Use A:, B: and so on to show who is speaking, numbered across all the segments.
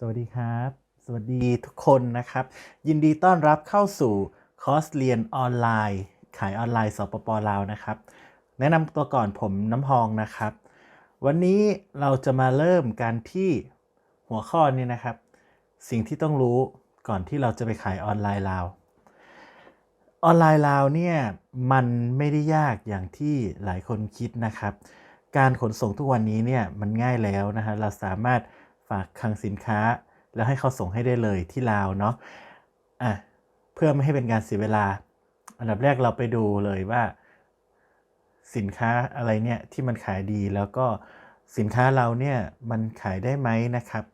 A: สวัสดีครับ สวัสดีทุกคนนะครับ ยินดีต้อนรับเข้าสู่คอร์สเรียนออนไลน์ ขายออนไลน์สปปลาวนะครับ แนะนำตัวก่อนผมน้ำพองนะครับ วันนี้เราจะมาเริ่มกันที่หัวข้อนี้นะครับ สิ่งที่ต้องรู้ก่อนที่เราจะไปขายออนไลน์ลาว ออนไลน์ลาวเนี่ยมันไม่ได้ยากอย่างที่หลายคนคิดนะครับ การขนส่งทุกวันนี้เนี่ยมันง่ายแล้วนะฮะเราสามารถ ฝากคลังสินค้า แล้วให้เขาส่งให้ได้เลยที่ลาวเนาะอะเพื่อไม่ให้เป็นการเสียเวลา อันดับแรกเราไปดูเลยว่า สินค้าอะไรเนี่ยที่มันขายดีแล้วก็สินค้าเราเนี่ยมันขายได้ไหมนะครับ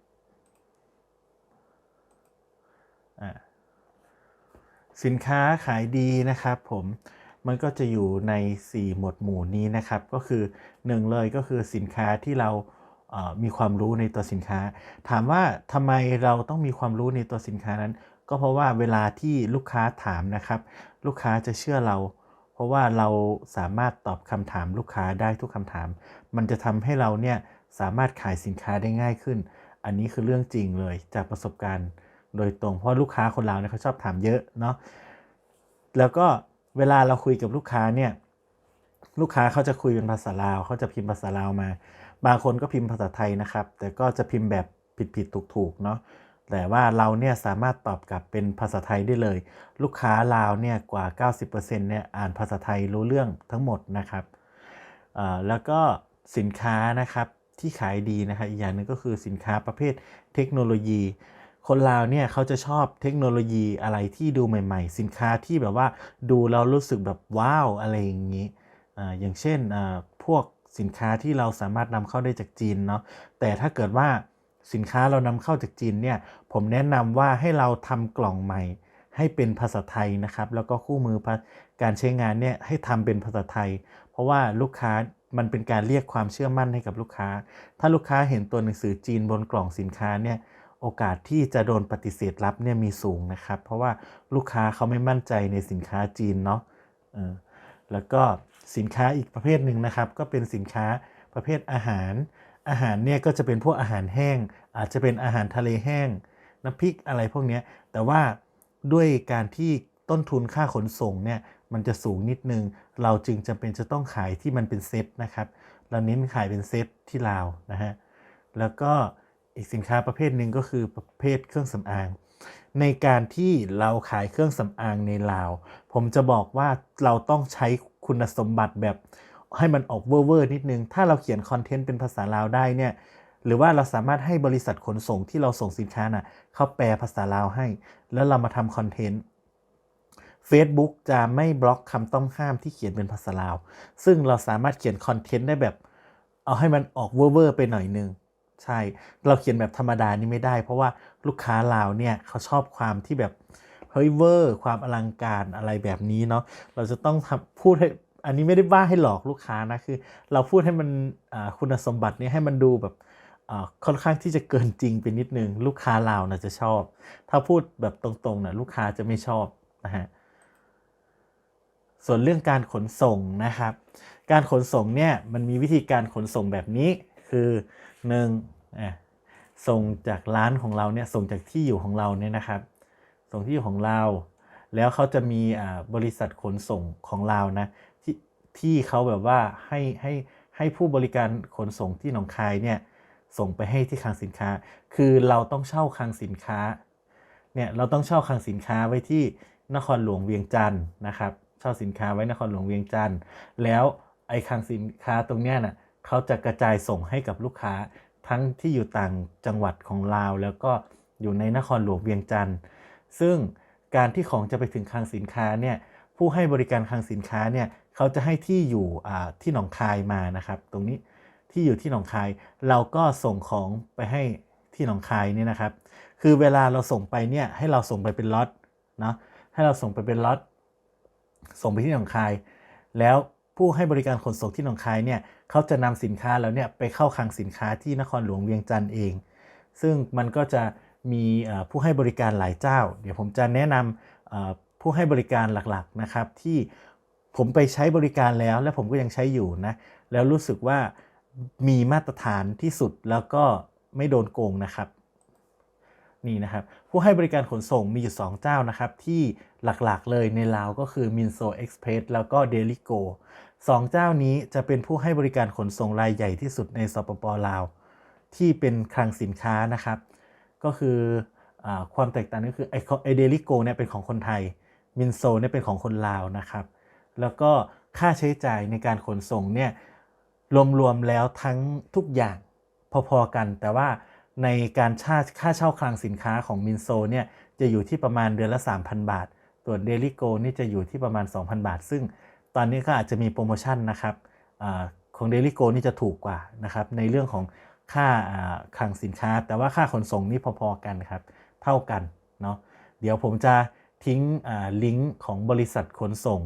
A: สินค้าขายดีนะครับผมมันก็จะอยู่ใน 4 หมวดหมู่นี้นะครับ ก็คือ 1 เลยก็คือสินค้าที่เรา มีความรู้ในตัวสินค้า ถามว่าทำไมเราต้องมีความรู้ในตัวสินค้านั้น ก็เพราะว่าเวลาที่ลูกค้าถามนะครับ ลูกค้าจะเชื่อเรา เพราะว่าเราสามารถตอบคำถามลูกค้าได้ทุกคำถาม มันจะทำให้เราเนี่ยสามารถขายสินค้าได้ง่ายขึ้น อันนี้คือเรื่องจริงเลยจากประสบการณ์โดยตรง เพราะลูกค้าคนเราเนี่ยเขาชอบถามเยอะเนาะแล้วก็เวลาเราคุยกับลูกค้าเนี่ยลูกค้าเขาจะคุยเป็นภาษาลาวเขาจะพิมพ์ภาษาลาวมา บางคนก็พิมพ์ภาษาไทยนะครับ แต่ก็จะพิมพ์แบบผิดๆถูกๆเนาะแต่ว่าเราเนี่ยสามารถตอบกลับเป็นภาษาไทยได้เลย ลูกค้าลาวเนี่ยกว่า 90%เนี่ยอ่านภาษาไทยรู้เรื่องทั้งหมดนะครับอ่าแล้วก็สินค้านะครับที่ขายดีนะครับอีกอย่างหนึงก็คือสินค้าประเภทเทคโนโลยี คนลาวเนี่ยเขาจะชอบเทคโนโลยีอะไรที่ดูใหม่ ๆ สินค้าที่แบบว่าดูแล้วรู้สึกแบบว้าวอะไรอย่างนี้อ่าอย่างเช่นอ่าพวก สินค้าที่เราสามารถนำเข้าได้จากจีนเนาะแต่ถ้าเกิดว่าสินค้าเรานำเข้าจากจีนเนี่ยผมแนะนำว่าให้เราทำกล่องใหม่ ให้เป็นภาษาไทยนะครับ แล้วก็คู่มือการใช้งานเนี่ยให้ทำเป็นภาษาไทย เพราะว่าลูกค้ามันเป็นการเรียกความเชื่อมั่นให้กับลูกค้า ถ้าลูกค้าเห็นตัวหนังสือจีนบนกล่องสินค้าเนี่ยโอกาสที่จะโดนปฏิเสธรับเนี่ยมีสูงนะครับ เพราะว่าลูกค้าเขาไม่มั่นใจในสินค้าจีนเนาะ แล้วก็สินค้าอีกประเภทหนึ่งนะครับ ก็เป็นสินค้าประเภทอาหาร อาหารเนี่ยก็จะเป็นพวกอาหารแห้ง อาจจะเป็นอาหารทะเลแห้ง น้ำพริกอะไรพวกนี้แต่ว่าด้วยการที่ต้นทุนค่าขนส่งเนี่ยมันจะสูงนิดนึง เราจึงจำเป็นจะต้องขายที่มันเป็นเซตนะครับ เราเน้นขายเป็นเซตที่ลาวนะฮะ แล้วก็อีกสินค้าประเภทหนึ่งก็คือประเภทเครื่องสำอาง ในการที่เราขายเครื่องสำอางในลาว ผมจะบอกว่าเราต้องใช้คุณสมบัติแบบให้มันออกเวอร์นิดนึง ถ้าเราเขียนคอนเทนต์เป็นภาษาลาวได้เนี่ย หรือว่าเราสามารถให้บริษัทขนส่งที่เราส่งสินค้าน่ะเขาแปลภาษาลาวให้ แล้วเรามาทำคอนเทนต์ Facebook จะไม่บล็อกคำต้องห้ามที่เขียนเป็นภาษาลาว ซึ่งเราสามารถเขียนคอนเทนต์ได้แบบ เอาให้มันออกเวอร์ไปหน่อยนึง ใช่ เราเขียนแบบธรรมดานี่ไม่ได้ เพราะว่าลูกค้าลาวเนี่ยเขาชอบความที่แบบ เฮ้ยเวอร์ความอลังการอะไรแบบนี้เนาะเราจะต้องทำพูดให้อันนี้ไม่ได้ว่าให้หลอกลูกค้านะคือ เราพูดให้มันคุณสมบัตินี้ให้มันดูแบบค่อนข้างที่จะเกินจริงไปนิดนึง ลูกค้าเลานะจะชอบ ถ้าพูดแบบตรงๆนะลูกค้าจะไม่ชอบนะฮะส่วนเรื่องการขนส่งนะครับ การขนส่งเนี่ยมันมีวิธีการขนส่งแบบนี้คือหนึ่งส่งจากร้านของเราเนี่ยส่งจากที่อยู่ของเราเนี่ยนะครับ ส่งที่อยู่ของเรา แล้วเขาจะมีบริษัทขนส่งของเรานะที่ที่เขาแบบว่าให้ให้ให้ผู้บริการขนส่งที่หนองคายเนี่ยส่งไปให้ที่คลังสินค้า คือเราต้องเช่าคลังสินค้าเนี่ยเราต้องเช่าคลังสินค้าไว้ที่นครหลวงเวียงจันทร์นะครับ เช่าสินค้าไว้นครหลวงเวียงจันทร์ แล้วไอ้คลังสินค้าตรงเนี้ยน่ะเขาจะกระจายส่งให้กับลูกค้าทั้งที่อยู่ต่างจังหวัดของลาว แล้วก็อยู่ในนครหลวงเวียงจันทร์ ซึ่งการที่ของจะไปถึงคลังสินค้าเนี่ยผู้ให้บริการคลังสินค้าเนี่ยเขาจะให้ที่อยู่ที่หนองคายมานะครับ ตรงนี้ที่อยู่ที่หนองคาย เราก็ส่งของไปให้ที่หนองคายเนี่ยนะครับ คือเวลาเราส่งไปเนี่ยให้เราส่งไปเป็นล็อตเนาะให้เราส่งไปเป็นล็อตส่งไปที่หนองคาย แล้วผู้ให้บริการขนส่งที่หนองคายเนี่ยเขาจะนำสินค้าแล้วเนี่ยไปเข้าคลังสินค้าที่นครหลวงเวียงจันทร์เอง ซึ่งมันก็จะ มีผู้ให้บริการหลายเจ้า เดี๋ยวผมจะแนะนำผู้ให้บริการหลักๆนะครับที่ผมไปใช้บริการแล้ว และผมก็ยังใช้อยู่นะแล้วรู้สึกว่ามีมาตรฐานที่สุดแล้วก็ไม่โดนโกงนะครับนี่นะครับผู้ให้บริการขนส่งมีอยู่ 2 เจ้านะครับ ที่หลักๆเลยในลาวก็คือ Minso Express แล้วก็ Deligo สองเจ้านี้จะเป็นผู้ให้บริการขนส่งรายใหญ่ที่สุดในสปปลาว ที่เป็นคลังสินค้านะครับ ก็คืออความแตกต่างก็คือไอเดลิโกเนี่ยเป็นของคนไทยมินโซเนี่ยเป็นของคนลาวนะครับ แล้วก็ค่าใช้จ่ายในการขนส่งเนี่ยรวมๆแล้วทั้งทุกอย่างพอๆกัน แต่ว่าในการค่าค่าเช่าคลังสินค้าของมินโซเนี่ยจะอยู่ที่ประมาณเดือนละ 3,000 บาทตัวนเดลิโกนี่จะอยู่ที่ประมาณ 2,000 บาท ซึ่งตอนนี้ก็อาจจะมีโปรโมชั่นนะครับอของเดลิโกนี่จะถูกกว่านะครับในเรื่องของ ค่าคลังสินค้า แต่ว่าค่าขนส่งนี่พอๆกันครับ เท่ากันเนาะเดี๋ยวผมจะทิ้งลิงก์ของบริษัทขนส่ง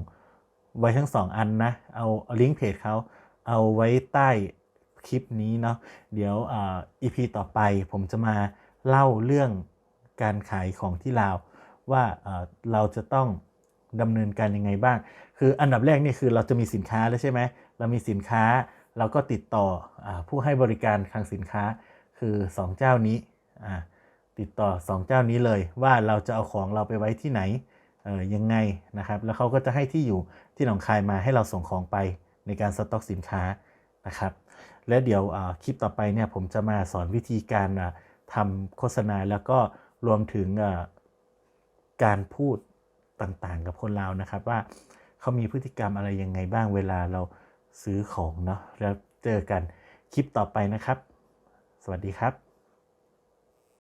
A: ไว้ทั้งสองอันนะเอาลิงก์เพจเขาเอาไว้ใต้คลิปนี้เนาะเดี๋ยวอ่า EP ต่อไปผมจะมาเล่าเรื่องการขายของที่ลาวว่าเอ่อเราจะต้องดำเนินการยังไงบ้าง คืออันดับแรกนี่คือเราจะมีสินค้าแล้วใช่ไหมเรามีสินค้า เราก็ติดต่ออผู้ให้บริการคลังสินค้าคือ 2 เจ้านี้ ติดต่อ 2 เจ้านี้เลยว่าเราจะเอาของเราไปไว้ที่ไหนยังไงนะครับแล้วเขาก็จะให้ที่อยู่ที่หนองคายมาให้เราส่งของไปในการสต็อกสินค้านะครับและเดี๋ยวคลิปต่อไปเนี่ยผมจะมาสอนวิธีการทำโฆษณาแล้วก็รวมถึงการพูดต่างๆ กับคนลานะครับ ว่าเขามีพฤติกรรมอะไรยังไงบ้างเวลาเรา ซื้อของเนาะแล้วเจอกันคลิปต่อไปนะครับ สวัสดีครับ